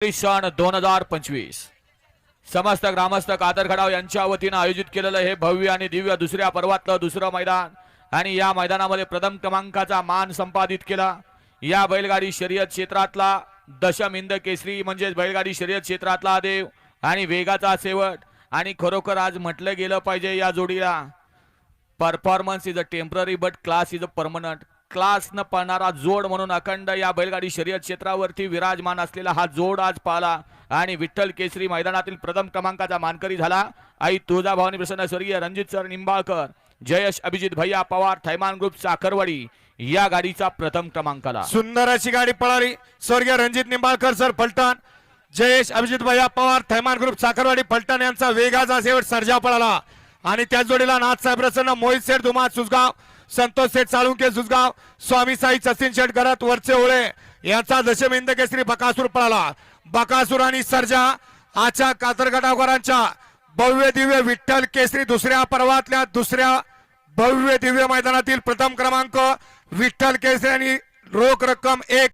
सण दोन हजार पंचवीस. समस्त ग्रामस्थ कातरखडाव यांच्या वतीनं आयोजित केलेलं हे भव्य आणि दिव्य दुसऱ्या पर्वातलं दुसरं मैदान. आणि या मैदानामध्ये प्रथम क्रमांकाचा मान संपादित केला. या बैलगाडी शर्यत क्षेत्रातला दशम इंद केसरी म्हणजेच बैलगाडी शर्यत क्षेत्रातला देव आणि वेगाचा शेवट. आणि खरोखर आज म्हटलं गेलं पाहिजे या जोडीला. Performance is a temporary but class is a permanent class न पळणारा जोड म्हणून अखंड या बैलगाडी शर्यत क्षेत्रावरती विराजमान असलेला हा जोड आज पाहला. आणि विठ्ठल केसरी मैदानातील प्रथम क्रमांकाचा मानकरी झाला. आई तुळजाभवानी प्रसन्न स्वर्गीय रणजित सर निंबाळकर जयश अभिजित भैया पवार थैमान ग्रुप साखरवाडी या गाडीचा प्रथम क्रमांकाला. सुंदर अशी गाडी पळाली. स्वर्गीय रणजित निंबाळकर सर फलटण. जयेश अभिजित भैया पवार थैमान ग्रुप साखरवाडी फलटण यांचा वेगाचा शेवट सर्जा पळाला. आणि त्याच जोडीला नाथसाहेब प्रसन्न मोहित सेठ धुमा सुसगाव संतोष शेठ साळुंके सुसगाव स्वामी साई सचिन शेठ गरत वरचे ओळे. यांचा दशमिंद केसरी बकासूर पळाला. बकासूर आणि सर्जा आजच्या कातरगटावकरांच्या भव्य दिव्य विठ्ठल केसरी दुसऱ्या पर्वातल्या दुसऱ्या भव्य दिव्य मैदानातील प्रथम क्रमांक विठ्ठल केसरी आणि रोख रक्कम एक.